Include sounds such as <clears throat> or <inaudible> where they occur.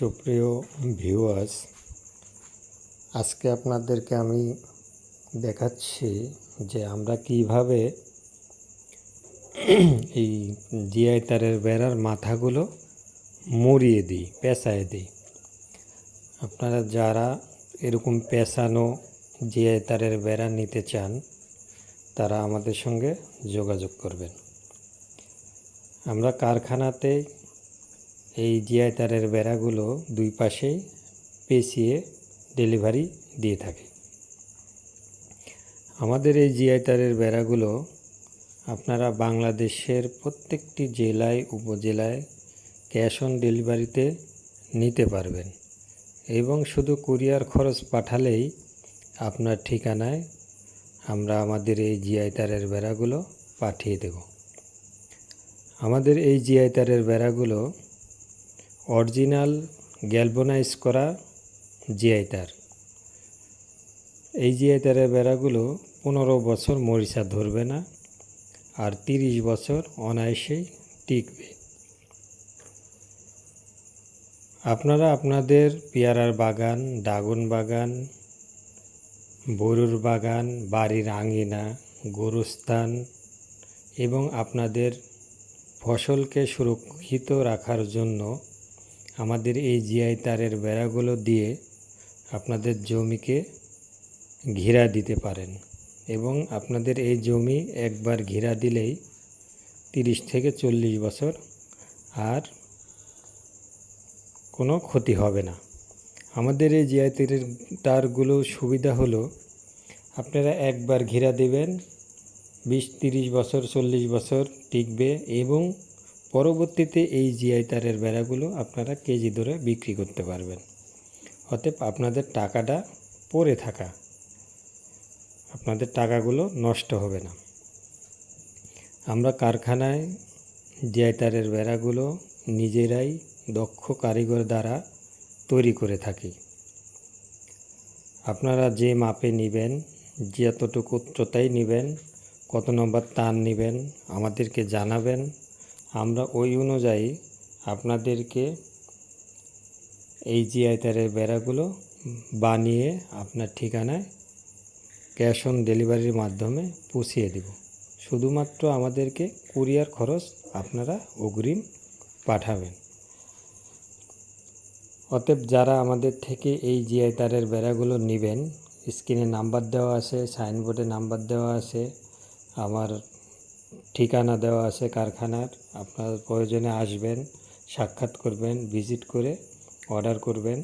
সুপ্রিয় ভিউয়ার্স আজকে আপনাদেরকে আমি দেখাচ্ছি যে আমরা কীভাবে <clears throat> এই জিআই তারের বেড়ার মাথাগুলো মুড়িয়ে দিই, পেঁচায় দিই। আপনারা যারা এরকম পেঁচানো জিআই তারের বেড়া নিতে চান, তারা আমাদের সঙ্গে যোগাযোগ করবেন। আমরা কারখানাতে এই জিআই তারের বেড়াগুলো দুই পাশে পেঁচিয়ে ডেলিভারি দিয়ে থাকে। আমাদের এই জিআই তারের বেড়াগুলো আপনারা বাংলাদেশের প্রত্যেকটি জেলায়, উপজেলায় ক্যাশ অন ডেলিভারিতে নিতে পারবেন এবং শুধু কুরিয়ার খরচ পাঠালেই আপনার ঠিকানায় আমরা আমাদের এই জিআই তারের বেড়াগুলো পাঠিয়ে দেব। আমাদের এই জিআই তারের বেড়াগুলো অরিজিনাল গ্যালবোনাইজ করা জিআই তার এই জিআই তারের বেড়াগুলো পনেরো বছর মরিচা ধরবে না আর তিরিশ বছর অনায়াসেই টিকবে। আপনারা আপনাদের পেয়ারার বাগান ড্রাগন বাগান, বরুর বাগান, বাড়ির আঙিনা, গোরস্থান এবং আপনাদের ফসলকে সুরক্ষিত রাখার জন্য আমাদের এই জিআই তারের বেড়াগুলো দিয়ে আপনাদের জমিকে ঘেরা দিতে পারেন এবং আপনাদের এই জমি একবার ঘেরা দিলেই তিরিশ থেকে চল্লিশ বছর আর কোনো ক্ষতি হবে না। আমাদের এই জিআই তারের তারগুলো সুবিধা হলো আপনারা একবার ঘেরা দেবেন, বিশ, তিরিশ বছর, চল্লিশ বছর টিকবে এবং পরবর্তীতে এই জিআই তারের বেড়াগুলো আপনারা কেজি ধরে বিক্রি করতে পারবেন। অতএব আপনাদের টাকাটা পড়ে থাকা। আপনাদের টাকাগুলো নষ্ট হবে না। আমরা কারখানায় জিআই তারের বেড়াগুলো নিজেরাই দক্ষ কারিগর দ্বারা তৈরি করে থাকি। আপনারা যে মাপে নেবেন, যতটুকু উচ্চতায় নেবেন, কত নম্বর তার নেবেন, আমাদেরকে জানাবেন আমরা ওই অনুযায়ী আপনাদেরকে এই জিআই তারের বেড়াগুলো বানিয়ে আপনার ঠিকানায় ক্যাশ অন ডেলিভারির মাধ্যমে পুষিয়ে দেব। শুধুমাত্র আমাদেরকে কুরিয়ার খরচ আপনারা অগ্রিম পাঠাবেন। অতএব যারা আমাদের থেকে এই জিআই তারের বেড়াগুলো নেবেন, স্ক্রিনে নাম্বার দেওয়া আছে, সাইনবোর্ডে নাম্বার দেওয়া আছে, আমার ঠিকানা দেওয়া আছে কারখানার। আপনার প্রয়োজনে আসবেন সাক্ষাৎ করবেন ভিজিট করে অর্ডার করবেন।